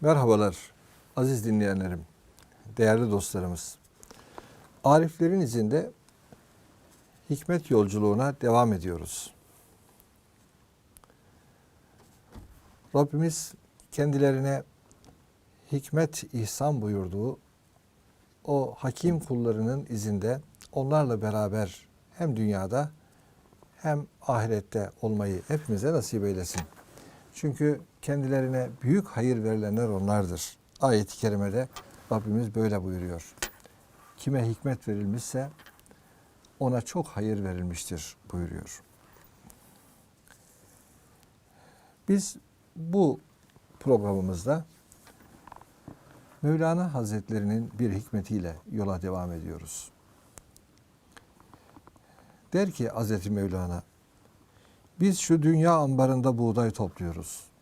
Merhabalar aziz dinleyenlerim, değerli dostlarımız. Ariflerin izinde hikmet yolculuğuna devam ediyoruz. Rabbimiz kendilerine hikmet ihsan buyurduğu o hakim kullarının izinde onlarla beraber hem dünyada hem ahirette olmayı hepimize nasip eylesin. Çünkü kendilerine büyük hayır verilenler onlardır. Ayet-i kerimede Rabbimiz böyle buyuruyor. Kime hikmet verilmişse ona çok hayır verilmiştir buyuruyor. Biz bu programımızda Mevlana Hazretlerinin bir hikmetiyle yola devam ediyoruz. Der ki Hazreti Mevlana, biz şu dünya ambarında buğday topluyoruz.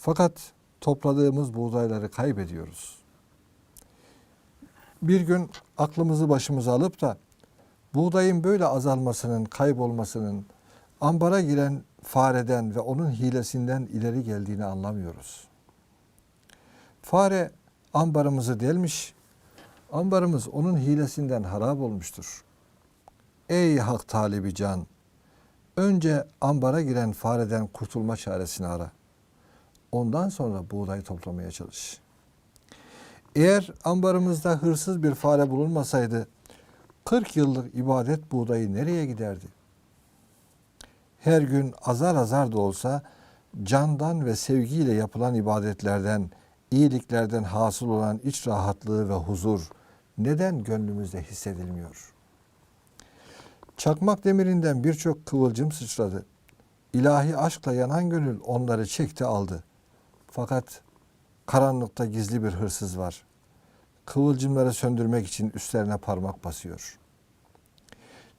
Fakat topladığımız buğdayları kaybediyoruz. Bir gün aklımızı başımıza alıp da buğdayın böyle azalmasının, kaybolmasının ambara giren fareden ve onun hilesinden ileri geldiğini anlamıyoruz. Fare ambarımızı delmiş, ambarımız onun hilesinden harap olmuştur. Ey hak talibi can! Önce ambara giren fareden kurtulma çaresini ara. Ondan sonra buğday toplamaya çalış. Eğer ambarımızda hırsız bir fare bulunmasaydı 40 yıllık ibadet buğdayı nereye giderdi? Her gün azar azar da olsa candan ve sevgiyle yapılan ibadetlerden, iyiliklerden hasıl olan iç rahatlığı ve huzur neden gönlümüzde hissedilmiyor?'' Çakmak demirinden birçok kıvılcım sıçradı. İlahi aşkla yanan gönül onları çekti aldı. Fakat karanlıkta gizli bir hırsız var. Kıvılcımları söndürmek için üstlerine parmak basıyor.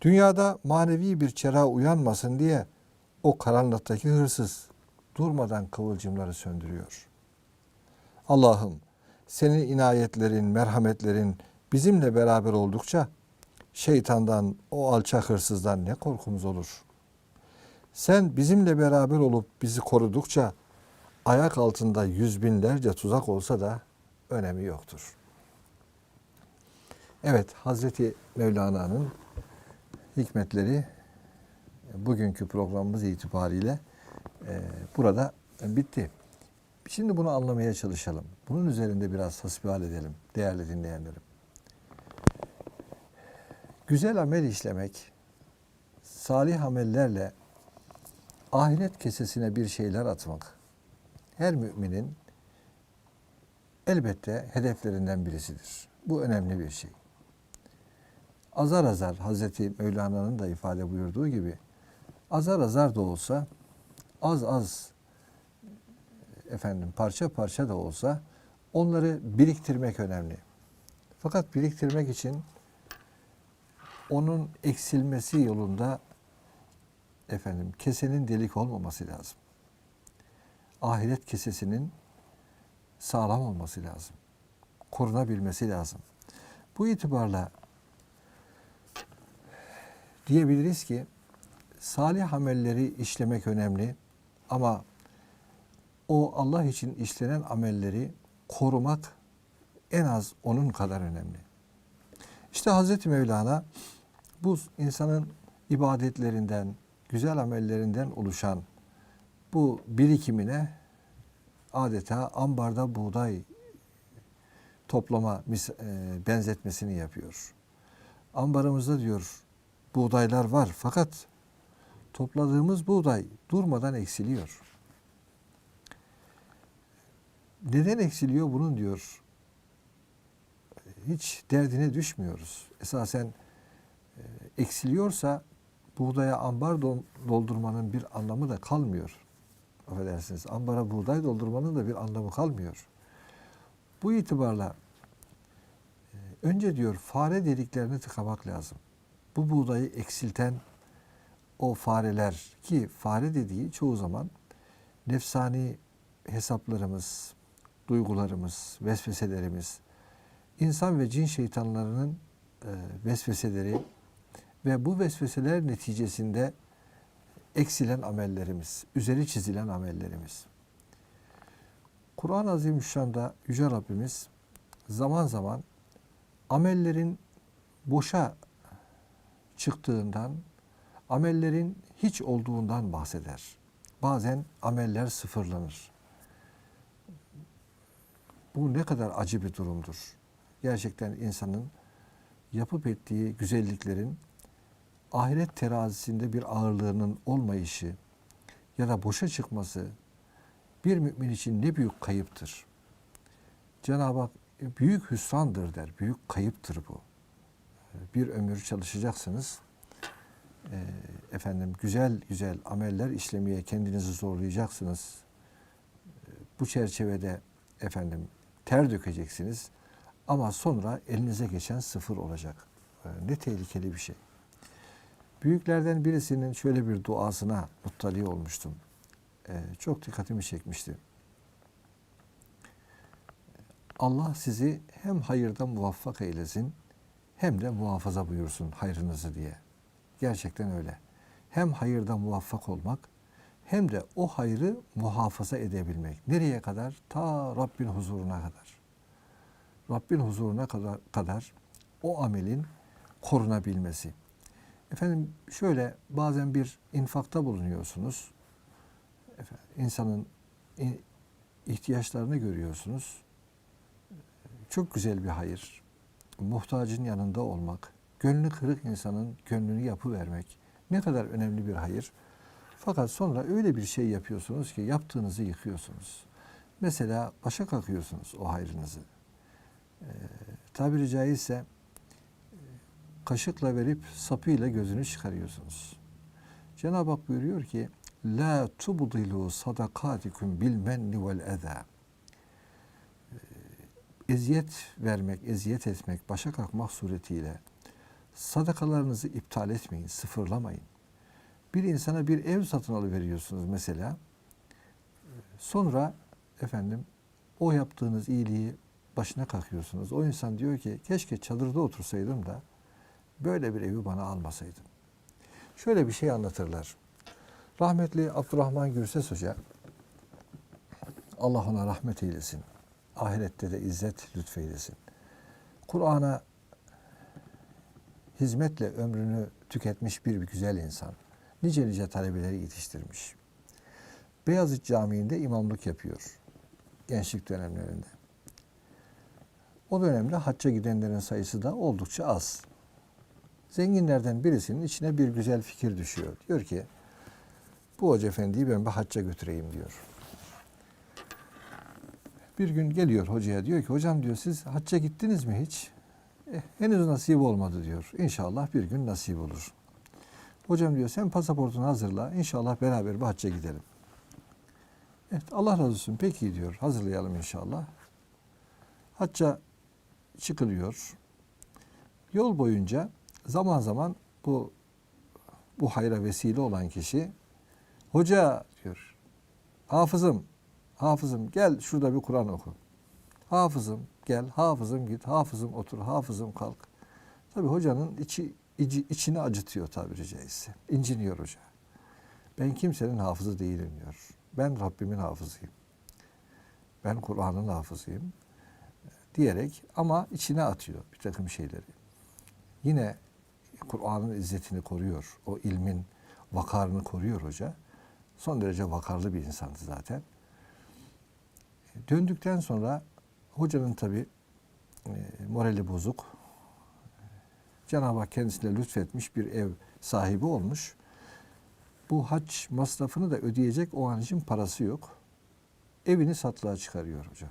Dünyada manevi bir çera uyanmasın diye o karanlıktaki hırsız durmadan kıvılcımları söndürüyor. Allah'ım senin inayetlerin, merhametlerin bizimle beraber oldukça şeytandan, o alçak hırsızdan ne korkumuz olur? Sen bizimle beraber olup bizi korudukça ayak altında yüz binlerce tuzak olsa da önemi yoktur. Evet, Hazreti Mevlana'nın hikmetleri bugünkü programımız itibariyle e, burada bitti. Şimdi bunu anlamaya çalışalım. Bunun üzerinde biraz hasbihal edelim değerli dinleyenlerim. Güzel amel işlemek, salih amellerle ahiret kesesine bir şeyler atmak her müminin elbette hedeflerinden birisidir. Bu önemli bir şey. Azar azar Hazreti Mevlana'nın da ifade buyurduğu gibi azar azar da olsa az az efendim parça parça da olsa onları biriktirmek önemli. Fakat biriktirmek için onun eksilmesi yolunda efendim kesenin delik olmaması lazım. Ahiret kesesinin sağlam olması lazım. Korunabilmesi lazım. Bu itibarla diyebiliriz ki salih amelleri işlemek önemli ama o Allah için işlenen amelleri korumak en az onun kadar önemli. İşte Hazreti Mevlana bu insanın ibadetlerinden, güzel amellerinden oluşan bu birikimine adeta ambarda buğday toplama e, benzetmesini yapıyor. Ambarımızda diyor buğdaylar var fakat topladığımız buğday durmadan eksiliyor. Neden eksiliyor bunun diyor. Hiç derdine düşmüyoruz. Esasen e, eksiliyorsa buğdaya ambar doldurmanın bir anlamı da kalmıyor. Affedersiniz. Ambara buğday doldurmanın da bir anlamı kalmıyor. Bu itibarla e, önce diyor fare deliklerini tıkamak lazım. Bu buğdayı eksilten o fareler ki fare dediği çoğu zaman nefsani hesaplarımız, duygularımız, vesveselerimiz, insan ve cin şeytanlarının e, vesveseleri ve bu vesveseler neticesinde eksilen amellerimiz, üzeri çizilen amellerimiz. Kur'an-ı Azimüşşan'da Yüce Rabbimiz zaman zaman amellerin boşa çıktığından, amellerin hiç olduğundan bahseder. Bazen ameller sıfırlanır. Bu ne kadar acı bir durumdur. Gerçekten insanın yapıp ettiği güzelliklerin ahiret terazisinde bir ağırlığının olmayışı ya da boşa çıkması bir mümin için ne büyük kayıptır. Cenab-ı Hak büyük hüsrandır der, büyük kayıptır bu. Bir ömür çalışacaksınız. Ee, efendim güzel güzel ameller işlemeye kendinizi zorlayacaksınız. Bu çerçevede efendim ter dökeceksiniz. Ama sonra elinize geçen sıfır olacak. Ne tehlikeli bir şey. Büyüklerden birisinin şöyle bir duasına muttali olmuştum. Ee, çok dikkatimi çekmişti. Allah sizi hem hayırda muvaffak eylesin hem de muhafaza buyursun hayrınızı diye. Gerçekten öyle. Hem hayırda muvaffak olmak hem de o hayrı muhafaza edebilmek. Nereye kadar? Ta Rabbin huzuruna kadar. Rabbin huzuruna kadar, kadar o amelin korunabilmesi. Efendim şöyle bazen bir infakta bulunuyorsunuz. Efendim, insanın ihtiyaçlarını görüyorsunuz. Çok güzel bir hayır. Muhtacın yanında olmak, gönlü kırık insanın gönlünü yapı vermek ne kadar önemli bir hayır. Fakat sonra öyle bir şey yapıyorsunuz ki yaptığınızı yıkıyorsunuz. Mesela başa kalkıyorsunuz o hayrınızı. Ee, tabiri caizse kaşıkla verip sapıyla gözünü çıkarıyorsunuz. Cenab-ı Hak buyuruyor ki La tubdilu sadakatikum bil menni vel eza. Ee, Eziyet vermek, eziyet etmek, başa kalkmak suretiyle sadakalarınızı iptal etmeyin, sıfırlamayın. Bir insana bir ev satın alıveriyorsunuz mesela. Sonra efendim o yaptığınız iyiliği başına kalkıyorsunuz. O insan diyor ki keşke çadırda otursaydım da böyle bir evi bana almasaydım. Şöyle bir şey anlatırlar. Rahmetli Abdurrahman Gürses Hoca Allah ona rahmet eylesin. Ahirette de izzet lütfeylesin. Kur'an'a hizmetle ömrünü tüketmiş bir güzel insan. Nice nice talebeleri yetiştirmiş. Beyazıt Camii'nde imamlık yapıyor. Gençlik dönemlerinde. O dönemde hacca gidenlerin sayısı da oldukça az. Zenginlerden birisinin içine bir güzel fikir düşüyor. Diyor ki bu hoca efendiyi ben bir hacca götüreyim diyor. Bir gün geliyor hocaya diyor ki hocam diyor siz hacca gittiniz mi hiç? "Eh, henüz nasip olmadı diyor. İnşallah bir gün nasip olur. Hocam diyor sen pasaportunu hazırla. İnşallah beraber bir hacca gidelim. Evet Allah razı olsun. Peki diyor. Hazırlayalım inşallah. Hacca çıkılıyor. Yol boyunca zaman zaman bu bu hayra vesile olan kişi hoca diyor. Hafızım, hafızım gel şurada bir Kur'an oku. Hafızım gel, hafızım git, hafızım otur, hafızım kalk. Tabi hocanın içi, içi içini acıtıyor tabiri caizse. İnciniyor hoca. Ben kimsenin hafızı değilim diyor. Ben Rabbimin hafızıyım. Ben Kur'an'ın hafızıyım diyerek ama içine atıyor bir takım şeyleri. Yine Kur'an'ın izzetini koruyor. O ilmin vakarını koruyor hoca. Son derece vakarlı bir insandı zaten. Döndükten sonra hocanın tabi morali bozuk. Cenab-ı Hak kendisine lütfetmiş bir ev sahibi olmuş. Bu hac masrafını da ödeyecek o an için parası yok. Evini satılığa çıkarıyor hoca.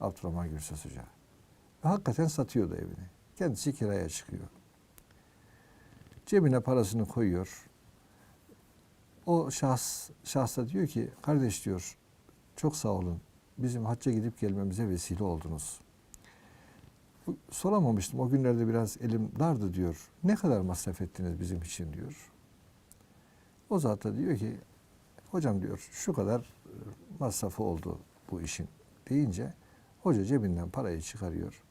Abdurrahman Gürses Hoca. Ve hakikaten satıyordu evini. Kendisi kiraya çıkıyor. Cebine parasını koyuyor. O şahs, şahsa diyor ki kardeş diyor çok sağ olun. Bizim hacca gidip gelmemize vesile oldunuz. Soramamıştım. O günlerde biraz elim dardı diyor. Ne kadar masraf ettiniz bizim için diyor. O zat da diyor ki hocam diyor şu kadar e, masrafı oldu bu işin deyince hoca cebinden parayı çıkarıyor.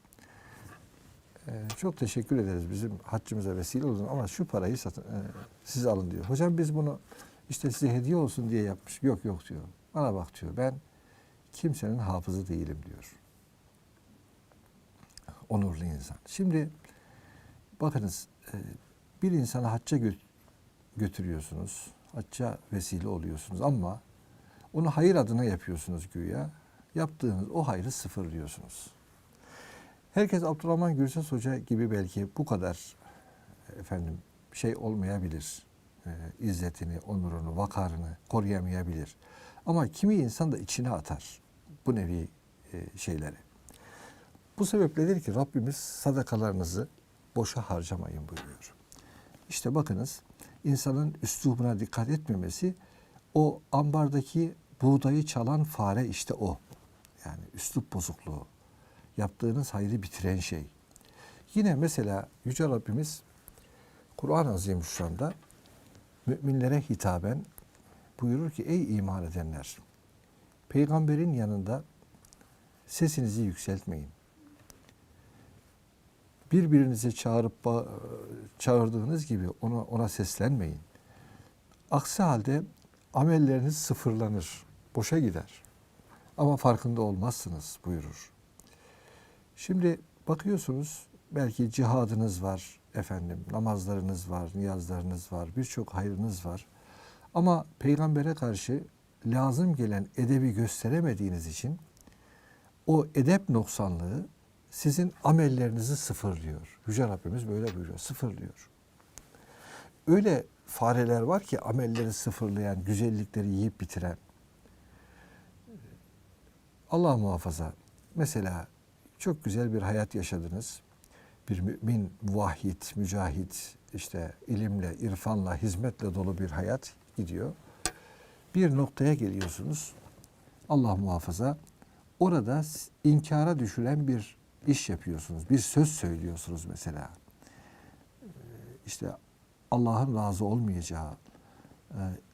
Ee, çok teşekkür ederiz bizim haccımıza vesile oldun ama şu parayı satın, e, siz alın diyor. Hocam biz bunu işte size hediye olsun diye yapmış. Yok yok diyor. Bana bak diyor ben kimsenin hafızı değilim diyor. Onurlu insan. Şimdi bakınız e, bir insanı hacca gö- götürüyorsunuz. Hacca vesile oluyorsunuz ama onu hayır adına yapıyorsunuz güya. Yaptığınız o hayrı sıfırlıyorsunuz. Herkes Abdurrahman Gürses Hoca gibi belki bu kadar efendim şey olmayabilir. E, izzetini, onurunu, vakarını koruyamayabilir. Ama kimi insan da içine atar bu nevi e, şeyleri. Bu sebepledir ki Rabbimiz sadakalarınızı boşa harcamayın buyuruyor. İşte bakınız insanın üslubuna dikkat etmemesi o ambardaki buğdayı çalan fare işte o. Yani üslup bozukluğu. Yaptığınız hayrı bitiren şey. Yine mesela Yüce Rabbimiz Kur'an-ı Azimüşşan'da müminlere hitaben buyurur ki ey iman edenler peygamberin yanında sesinizi yükseltmeyin. Birbirinizi çağırıp çağırdığınız gibi ona ona seslenmeyin. Aksi halde amelleriniz sıfırlanır, boşa gider. Ama farkında olmazsınız buyurur. Şimdi bakıyorsunuz belki cihadınız var efendim, namazlarınız var, niyazlarınız var, birçok hayrınız var. Ama peygambere karşı lazım gelen edebi gösteremediğiniz için o edep noksanlığı sizin amellerinizi sıfırlıyor. Yüce Rabbimiz böyle buyuruyor, sıfırlıyor. Öyle fareler var ki amelleri sıfırlayan, güzellikleri yiyip bitiren. Allah muhafaza. Mesela çok güzel bir hayat yaşadınız. Bir mümin, muvahhid, mücahit, işte ilimle, irfanla, hizmetle dolu bir hayat gidiyor. Bir noktaya geliyorsunuz. Allah muhafaza. Orada inkara düşülen bir iş yapıyorsunuz. Bir söz söylüyorsunuz mesela. İşte Allah'ın razı olmayacağı,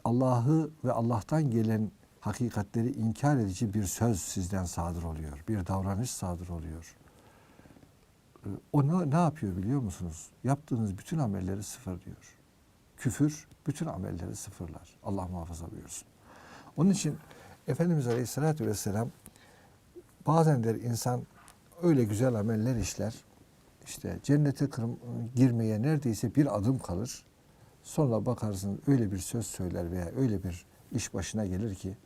Allah'ı ve Allah'tan gelen hakikatleri inkar edici bir söz sizden sadır oluyor. Bir davranış sadır oluyor. O ne, yapıyor biliyor musunuz? Yaptığınız bütün amelleri sıfırlıyor. Küfür bütün amelleri sıfırlar. Allah muhafaza buyursun. Onun için Efendimiz Aleyhisselatü Vesselam bazen der insan öyle güzel ameller işler. İşte cennete girmeye neredeyse bir adım kalır. Sonra bakarsın öyle bir söz söyler veya öyle bir iş başına gelir ki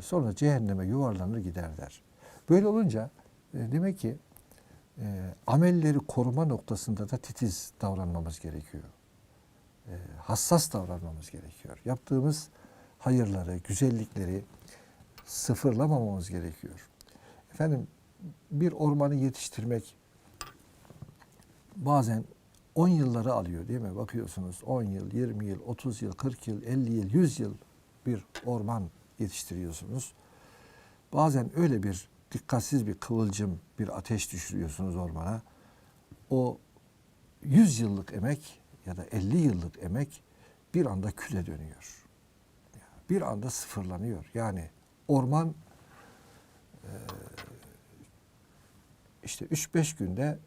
sonra cehenneme yuvarlanır gider der. Böyle olunca e, demek ki e, amelleri koruma noktasında da titiz davranmamız gerekiyor. E, hassas davranmamız gerekiyor. Yaptığımız hayırları, güzellikleri sıfırlamamamız gerekiyor. Efendim bir ormanı yetiştirmek bazen 10 yılları alıyor değil mi? Bakıyorsunuz 10 yıl, 20 yıl, 30 yıl, 40 yıl, 50 yıl, 100 yıl bir orman yetiştiriyorsunuz. Bazen öyle bir dikkatsiz bir kıvılcım, bir ateş düşürüyorsunuz ormana. O 100 yıllık emek ya da 50 yıllık emek bir anda küle dönüyor. Bir anda sıfırlanıyor. Yani orman işte 3-5 günde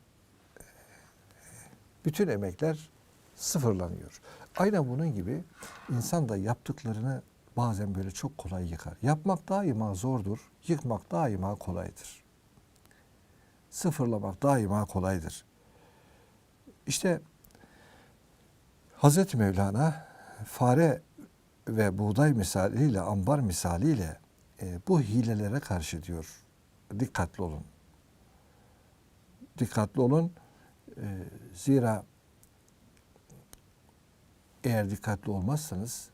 bütün emekler sıfırlanıyor. Aynen bunun gibi insan da yaptıklarını bazen böyle çok kolay yıkar. Yapmak daima zordur, yıkmak daima kolaydır. Sıfırlamak daima kolaydır. İşte Hazreti Mevlana fare ve buğday misaliyle, ambar misaliyle e, bu hilelere karşı diyor dikkatli olun. Dikkatli olun. E, zira eğer dikkatli olmazsanız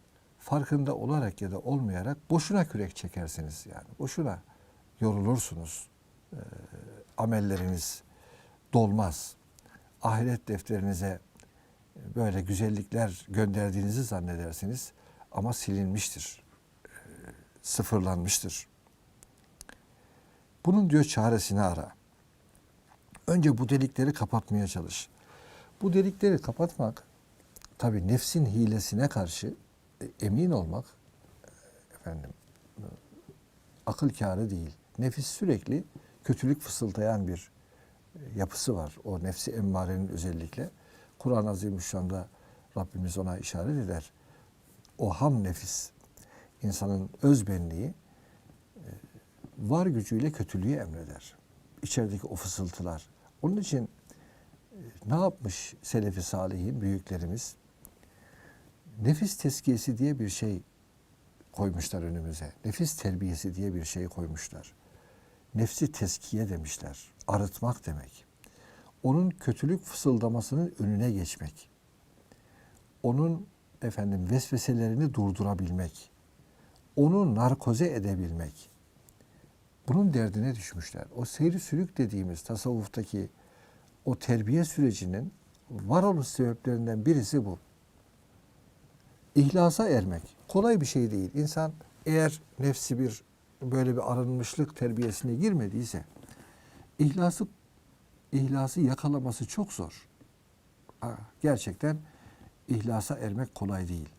farkında olarak ya da olmayarak boşuna kürek çekersiniz yani. Boşuna yorulursunuz. E, amelleriniz dolmaz. Ahiret defterinize böyle güzellikler gönderdiğinizi zannedersiniz ama silinmiştir. E, sıfırlanmıştır. Bunun diyor çaresini ara. Önce bu delikleri kapatmaya çalış. Bu delikleri kapatmak tabi nefsin hilesine karşı emin olmak efendim akıl kârı değil. Nefis sürekli kötülük fısıldayan bir yapısı var. O nefsi emmarenin özellikle. Kur'an-ı Azimüşşan'da Rabbimiz ona işaret eder. O ham nefis, insanın öz benliği var gücüyle kötülüğü emreder. İçerideki o fısıltılar. Onun için e, ne yapmış Selefi Salihin büyüklerimiz? Nefis teskiyesi diye bir şey koymuşlar önümüze. Nefis terbiyesi diye bir şey koymuşlar. Nefsi teskiye demişler. Arıtmak demek. Onun kötülük fısıldamasının önüne geçmek. Onun efendim vesveselerini durdurabilmek. Onu narkoze edebilmek. Bunun derdine düşmüşler. O seyri sülük dediğimiz tasavvuftaki o terbiye sürecinin varoluş sebeplerinden birisi bu. İhlasa ermek kolay bir şey değil. İnsan eğer nefsi bir böyle bir arınmışlık terbiyesine girmediyse ihlası ihlası yakalaması çok zor. Ha, Gerçekten ihlasa ermek kolay değil.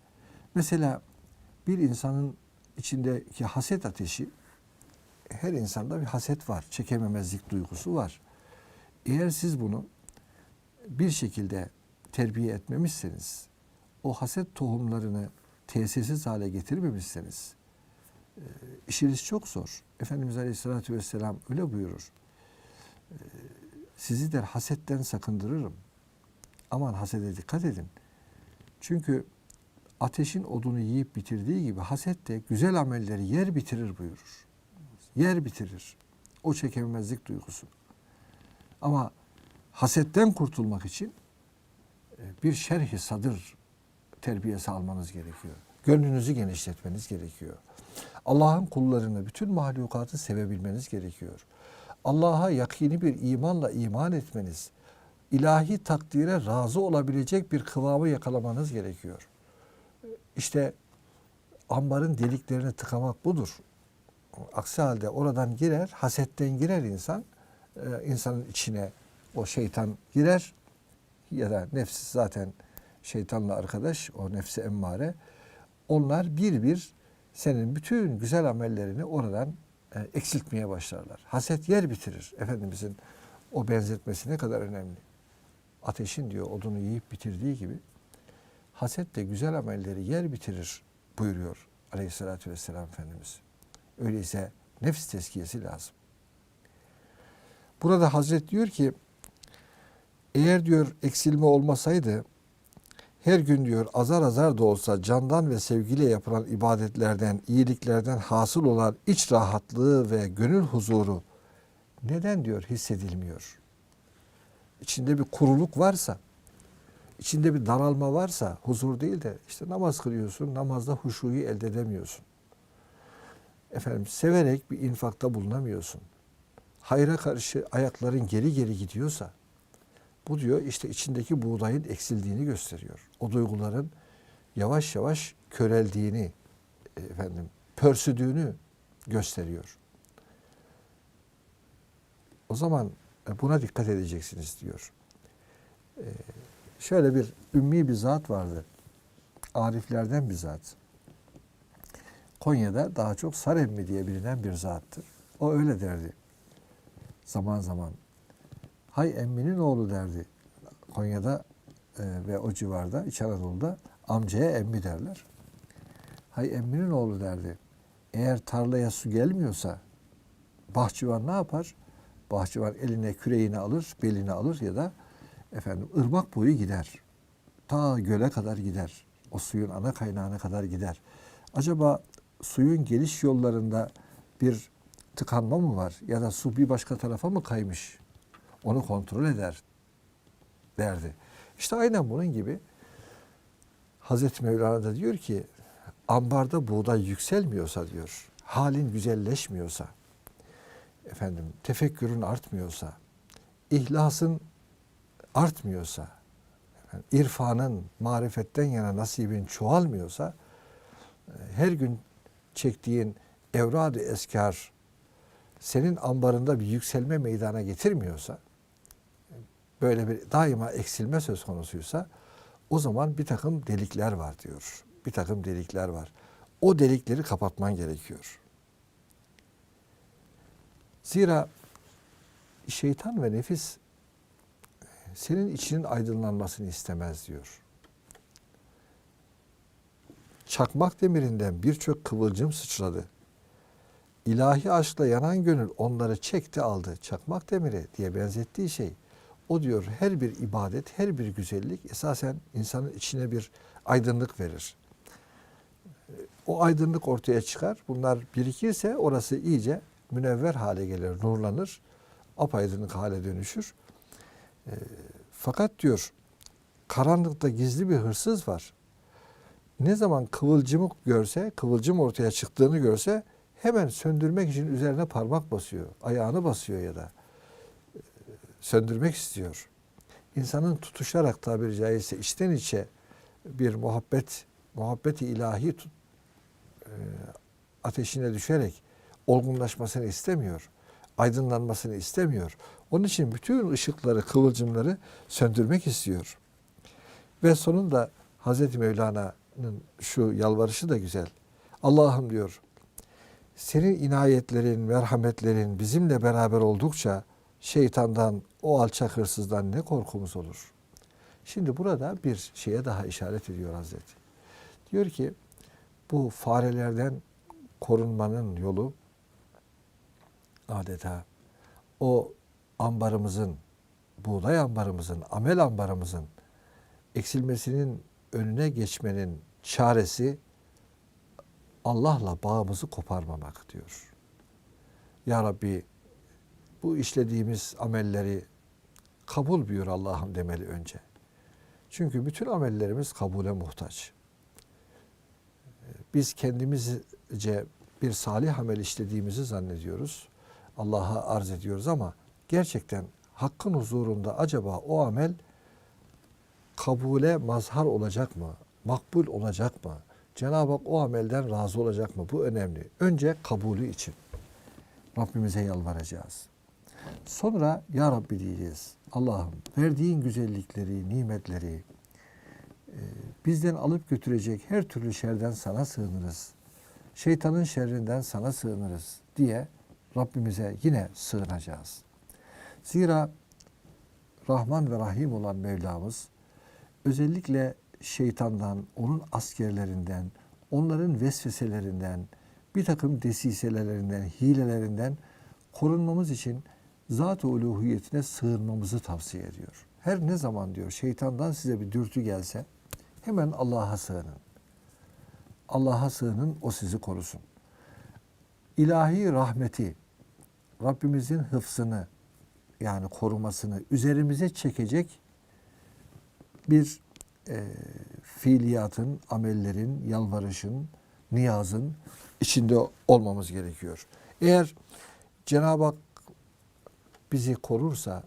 Mesela bir insanın içindeki haset ateşi her insanda bir haset var. Çekememezlik duygusu var. Eğer siz bunu bir şekilde terbiye etmemişseniz, o haset tohumlarını tesirsiz hale getirmemişseniz, e, işiniz çok zor. Efendimiz Aleyhisselatü Vesselam öyle buyurur. E, Sizi der hasetten sakındırırım. Aman hasede dikkat edin. Çünkü ateşin odunu yiyip bitirdiği gibi haset de güzel amelleri yer bitirir buyurur. Yer bitirir. O çekememezlik duygusu. Ama hasetten kurtulmak için e, bir şerhi sadır terbiyesi almanız gerekiyor. Gönlünüzü genişletmeniz gerekiyor. Allah'ın kullarını, bütün mahlukatı sevebilmeniz gerekiyor. Allah'a yakini bir imanla iman etmeniz, ilahi takdire razı olabilecek bir kıvamı yakalamanız gerekiyor. İşte ambarın deliklerini tıkamak budur. Aksi halde oradan girer, hasetten girer insan, e, insanın içine o şeytan girer ya da nefsi zaten şeytanla arkadaş, o nefsi emmare. Onlar bir bir senin bütün güzel amellerini oradan e, eksiltmeye başlarlar. Haset yer bitirir. Efendimizin o benzetmesi ne kadar önemli. Ateşin diyor odunu yiyip bitirdiği gibi haset de güzel amelleri yer bitirir buyuruyor aleyhissalatü vesselam Efendimiz. Öyleyse nefs teskiyesi lazım. Burada Hazret diyor ki eğer diyor eksilme olmasaydı her gün diyor azar azar da olsa candan ve sevgiyle yapılan ibadetlerden, iyiliklerden hasıl olan iç rahatlığı ve gönül huzuru neden diyor hissedilmiyor? İçinde bir kuruluk varsa, içinde bir daralma varsa huzur değil de işte namaz kılıyorsun, namazda huşuyu elde edemiyorsun. Efendim severek bir infakta bulunamıyorsun. Hayra karşı ayakların geri geri gidiyorsa bu diyor işte içindeki buğdayın eksildiğini gösteriyor. O duyguların yavaş yavaş köreldiğini, efendim pörsüdüğünü gösteriyor. O zaman buna dikkat edeceksiniz diyor. Ee, şöyle bir ümmi bir zat vardı. Ariflerden bir zat. Konya'da daha çok Saremmi diye bilinen bir zattır. O öyle derdi. Zaman zaman Hay emminin oğlu derdi. Konya'da e, ve o civarda İç Anadolu'da amcaya emmi derler. Hay emminin oğlu derdi. Eğer tarlaya su gelmiyorsa bahçıvan ne yapar? Bahçıvan eline küreğini alır, belini alır ya da efendim ırmak boyu gider. Ta göle kadar gider. O suyun ana kaynağına kadar gider. Acaba suyun geliş yollarında bir tıkanma mı var? Ya da su bir başka tarafa mı kaymış? Onu kontrol eder derdi. İşte aynen bunun gibi Hazreti Mevlana da diyor ki ambarda buğday yükselmiyorsa diyor, halin güzelleşmiyorsa, efendim tefekkürün artmıyorsa, ihlasın artmıyorsa, efendim, irfanın, marifetten yana nasibin çoğalmıyorsa, her gün çektiğin evrad-ı eskar senin ambarında bir yükselme meydana getirmiyorsa, böyle bir daima eksilme söz konusuysa o zaman bir takım delikler var diyor. Bir takım delikler var. O delikleri kapatman gerekiyor. Zira şeytan ve nefis senin içinin aydınlanmasını istemez diyor. Çakmak demirinden birçok kıvılcım sıçradı. ilahi aşkla yanan gönül onları çekti aldı. Çakmak demiri diye benzettiği şey. O diyor her bir ibadet, her bir güzellik esasen insanın içine bir aydınlık verir. O aydınlık ortaya çıkar. Bunlar birikirse orası iyice münevver hale gelir, nurlanır. Apaydınlık hale dönüşür. E, fakat diyor karanlıkta gizli bir hırsız var. Ne zaman kıvılcımı görse, kıvılcım ortaya çıktığını görse hemen söndürmek için üzerine parmak basıyor. Ayağını basıyor ya da söndürmek istiyor. İnsanın tutuşarak tabiri caizse içten içe bir muhabbet, muhabbeti ilahi tut, e, ateşine düşerek olgunlaşmasını istemiyor. Aydınlanmasını istemiyor. Onun için bütün ışıkları, kıvılcımları söndürmek istiyor. Ve sonunda Hazreti Mevlana'nın şu yalvarışı da güzel. Allah'ım diyor, senin inayetlerin, merhametlerin bizimle beraber oldukça şeytandan, o alçak hırsızdan ne korkumuz olur. Şimdi burada bir şeye daha işaret ediyor Hazreti. Diyor ki bu farelerden korunmanın yolu adeta o ambarımızın, buğday ambarımızın, amel ambarımızın eksilmesinin önüne geçmenin çaresi Allah'la bağımızı koparmamak diyor. Ya Rabbi bu işlediğimiz amelleri kabul buyur Allah'ım demeli önce. Çünkü bütün amellerimiz kabule muhtaç. Biz kendimizce bir salih amel işlediğimizi zannediyoruz. Allah'a arz ediyoruz ama gerçekten hakkın huzurunda acaba o amel kabule mazhar olacak mı? Makbul olacak mı? Cenab-ı Hak o amelden razı olacak mı? Bu önemli. Önce kabulü için Rabbimize yalvaracağız. Sonra Ya Rabbi diyeceğiz. Allah'ım verdiğin güzellikleri, nimetleri e, bizden alıp götürecek her türlü şerden sana sığınırız. Şeytanın şerrinden sana sığınırız diye Rabbimize yine sığınacağız. Zira Rahman ve Rahim olan Mevlamız özellikle şeytandan, onun askerlerinden, onların vesveselerinden, bir takım desiselerinden, hilelerinden korunmamız için zat-ı uluhiyetine sığınmamızı tavsiye ediyor. Her ne zaman diyor şeytandan size bir dürtü gelse hemen Allah'a sığının. Allah'a sığının o sizi korusun. İlahi rahmeti, Rabbimizin hıfzını yani korumasını üzerimize çekecek bir e, fiiliyatın, amellerin, yalvarışın, niyazın içinde olmamız gerekiyor. Eğer Cenab-ı Hak bizi korursa,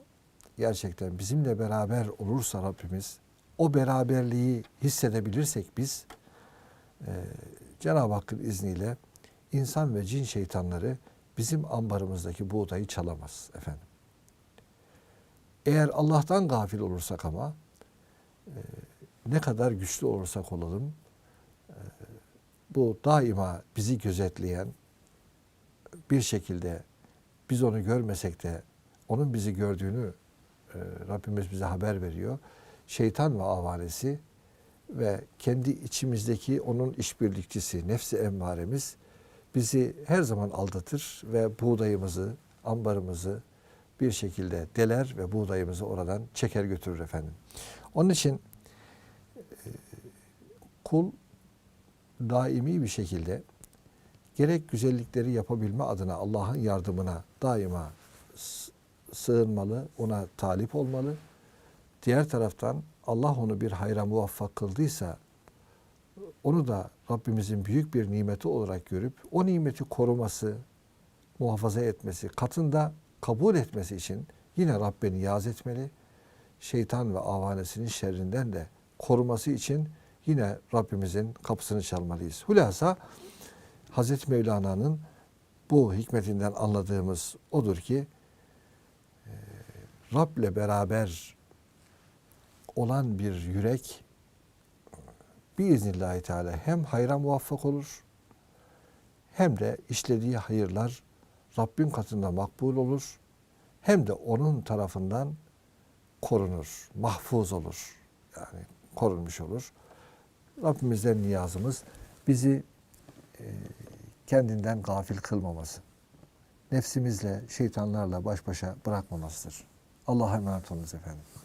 gerçekten bizimle beraber olursa Rabbimiz, o beraberliği hissedebilirsek biz, e, Cenab-ı Hakk'ın izniyle insan ve cin şeytanları bizim ambarımızdaki buğdayı çalamaz efendim. Eğer Allah'tan gafil olursak ama e, ne kadar güçlü olursak olalım e, bu daima bizi gözetleyen bir şekilde biz onu görmesek de onun bizi gördüğünü e, Rabbimiz bize haber veriyor. Şeytan ve avanesi ve kendi içimizdeki onun işbirlikçisi nefsi emmaremiz bizi her zaman aldatır ve buğdayımızı, ambarımızı bir şekilde deler ve buğdayımızı oradan çeker götürür efendim. Onun için e, kul daimi bir şekilde gerek güzellikleri yapabilme adına Allah'ın yardımına daima sığınmalı, ona talip olmalı. Diğer taraftan Allah onu bir hayra muvaffak kıldıysa onu da Rabbimizin büyük bir nimeti olarak görüp o nimeti koruması, muhafaza etmesi, katında kabul etmesi için yine Rabbini yaz etmeli. Şeytan ve avanesinin şerrinden de koruması için yine Rabbimizin kapısını çalmalıyız. Hulasa Hazreti Mevlana'nın bu hikmetinden anladığımız odur ki Rab'le beraber olan bir yürek biiznillahü teala hem hayra muvaffak olur hem de işlediği hayırlar Rabbin katında makbul olur hem de onun tarafından korunur, mahfuz olur. Yani korunmuş olur. Rabbimizden niyazımız bizi e, kendinden gafil kılmaması. Nefsimizle, şeytanlarla baş başa bırakmamasıdır. Allahu e mërë të në zifenë.